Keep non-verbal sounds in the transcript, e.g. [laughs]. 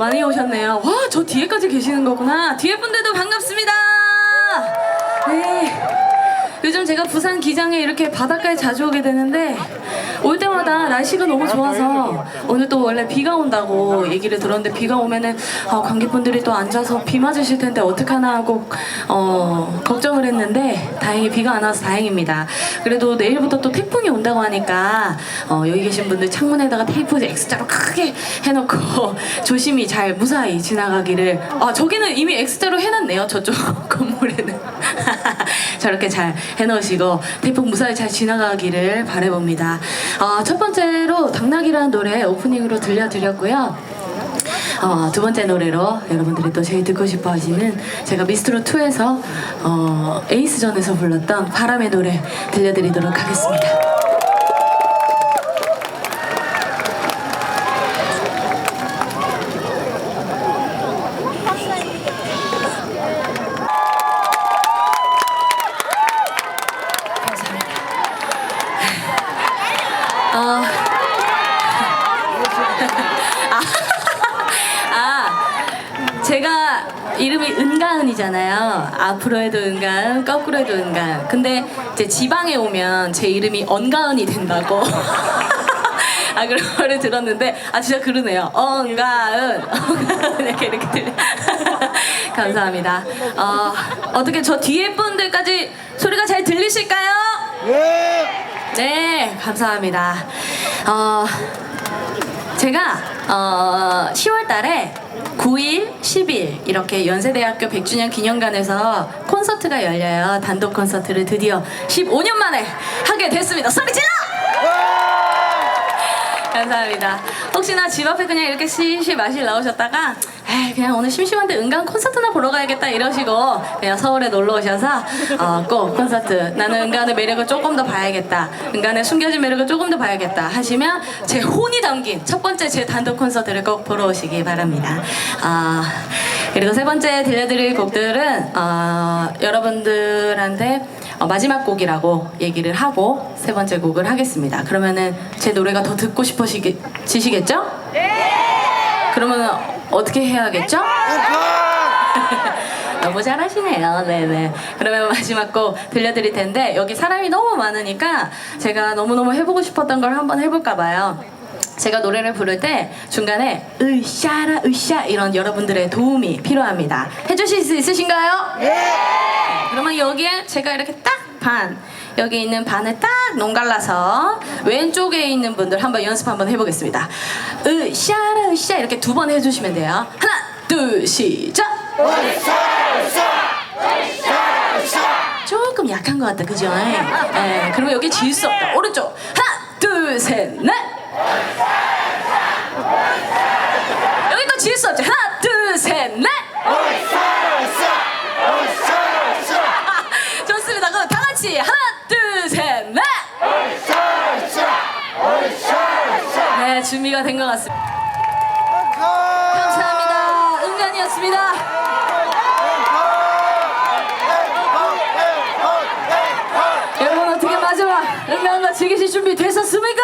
많이 오셨네요. 와, 저 뒤에까지 계시는 거구나. 뒤에 분들도 반갑습니다. 네. 요즘 제가 부산 기장에 이렇게 바닷가에 자주 오게 되는데 올 때마다 날씨가 너무 좋아서 오늘 또 원래 비가 온다고 얘기를 들었는데 비가 오면은 어, 관객분들이 또 앉아서 비 맞으실 텐데 어떡하나 하고 어, 걱정을 했는데 다행히 비가 안 와서 다행입니다. 그래도 내일부터 또 태풍이 온다고 하니까 어, 여기 계신 분들 창문에다가 테이프 X자로 크게 해놓고 [laughs] 조심히 잘 무사히 지나가기를 아 저기는 이미 X자로 해놨네요 저쪽 [laughs] 건물에는 [laughs] 저렇게 잘 해놓으시고 태풍 무사히 잘 지나가기를 바래봅니다. 어, 첫 번째로 당나귀라는 노래 오프닝으로 들려드렸고요. 어, 두 번째 노래로 여러분들이 또 제일 듣고 싶어 하시는 제가 미스트로 2에서 어, 에이스전에서 불렀던 바람의 노래 들려드리도록 하겠습니다. 어, 아, 제가 이름이 은가은이잖아요. 앞으로 해도 은가은, 거꾸로 해도 은가은. 근데 이제 지방에 오면 제 이름이 언가은이 된다고. [laughs] 아 그런 말을 들었는데 아 진짜 그러네요. 언가은, 언가은 이렇게 이렇게 들려. [laughs] 감사합니다. 어, 어떻게 저 뒤에 분들까지 소리가 잘 들리실까요? 네, 감사합니다. 어, 제가 어, 10월 달에 9일, 10일 이렇게 연세대학교 100주년 기념관에서 콘서트가 열려요. 단독 콘서트를 드디어 15년 만에 하게 됐습니다. 소리 질러! 감사합니다. 혹시나 집 앞에 그냥 이렇게 시시 마실 나오셨다가 에이 그냥 오늘 심심한데 은간 콘서트나 보러 가야겠다 이러시고 그냥 서울에 놀러 오셔서 어, 꼭 콘서트 나는 은간의 매력을 조금 더 봐야겠다 은간의 숨겨진 매력을 조금 더 봐야겠다 하시면 제 혼이 담긴 첫 번째 제 단독 콘서트를 꼭 보러 오시기 바랍니다. 아 그리고 세 번째 들려드릴 곡들은 어, 여러분들한테 어, 마지막 곡이라고 얘기를 하고 세 번째 곡을 하겠습니다. 그러면은 제 노래가 더 듣고 싶어지시겠죠? 네. 그러면 어떻게 해야겠죠? [laughs] 너무 잘하시네요. 네네. 그러면 마지막 곡 들려드릴 텐데 여기 사람이 너무 많으니까 제가 너무너무 해보고 싶었던 걸 한번 해볼까 봐요. 제가 노래를 부를 때 중간에 으쌰라 으쌰 이런 여러분들의 도움이 필요합니다. 해주실 수 있으신가요? 네. 그러면 여기에 제가 이렇게 딱 반, 여기 있는 반을 딱 농갈라서 왼쪽에 있는 분들 한번 연습 한번 해보겠습니다. 으쌰라 으쌰 이렇게 두 번 해주시면 돼요. 하나, 둘, 시작. 조금 약한 것 같다, 그죠? 예, 그리고 여기 질수 없다. 오른쪽. 하나, 둘, 셋, 넷. 여기 또질수 없지. 하나, 둘, 셋, 넷. 좋습니다. 그럼 다 같이 하나, 둘, 셋, 넷. 네, 준비가 된 것 같습니다. 감사합니다. 은간이었습니다. 여러분 어떻게 마지막 은간과 즐기실 준비 되셨습니까?